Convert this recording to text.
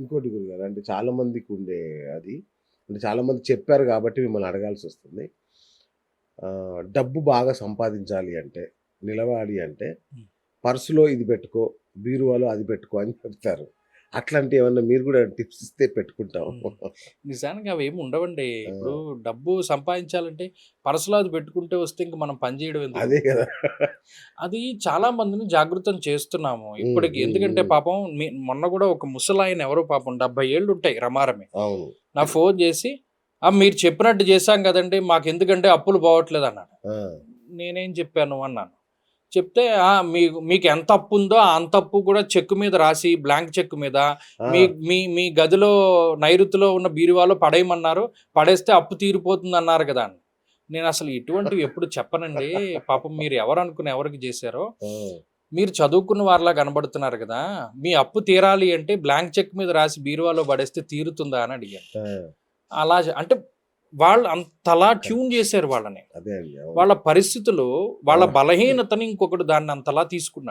ఇంకోటి గురుగారు అంటే చాలా మందికి ఉండే అది. అంటే చాలా మంది చెప్పారు కాబట్టి మిమ్మల్ని అడగాల్సి వస్తుంది. డబ్బు బాగా సంపాదించాలి అంటే నిలవాలి అంటే. పర్సులో ఇది పెట్టుకో బీరువాలో అది పెట్టుకో అని చెప్తారు. అట్లాంటి ఏమన్నా మీరు కూడా టిప్స్ ఇస్తే పెట్టుకుంటాం. నిజానికి అవి ఏమి ఉండవండి. ఇప్పుడు డబ్బు సంపాదించాలంటే పర్సులో అది పెట్టుకుంటే వస్తే ఇంక మనం పని చేయడం ఎందుకు? అదే కదా. అది చాలా మందిని జాగృతం చేస్తున్నాము ఇప్పటికి. ఎందుకంటే. పాపం మీ- మొన్న కూడా ఒక ముసలాయన ఎవరో పాపం డెబ్బై ఏళ్ళు ఉంటాయి రమారమే. నా ఫోన్ చేసి ఆ మీరు చెప్పినట్టు చేశాం కదండి మాకు ఎందుకంటే అప్పులు పోవట్లేదు అన్నాడు. నేనేం చెప్పాను? అన్నాను. చెప్తే "ఆ, మీకు మీకు ఎంత అప్పు ఉందో ఆ అంత అప్పు కూడా చెక్ మీద రాసి బ్లాంక్ చెక్ మీద మీ మీ మీ గదిలో నైరుతిలో ఉన్న బీరువాలో పడేయమన్నారు. పడేస్తే అప్పు తీరిపోతుంది అన్నారు కదా నేను అసలు ఇటువంటివి ఎప్పుడు చెప్పనండి. పాపం మీరు ఎవరు అనుకుని ఎవరికి చేశారో. మీరు చదువుకున్న వారిలా కనబడుతున్నారు కదా. మీ అప్పు తీరాలి అంటే బ్లాంక్ చెక్ మీద రాసి బీరువాలో పడేస్తే తీరుతుందా అని అడిగాను. అలా అంటే వాళ్ళు అంతలా ట్యూన్ చేశారు వాళ్ళని. వాళ్ళ పరిస్థితులు వాళ్ళ. బలహీనతని ఇంకొకటి దాన్ని అంతలా తీసుకున్నాడు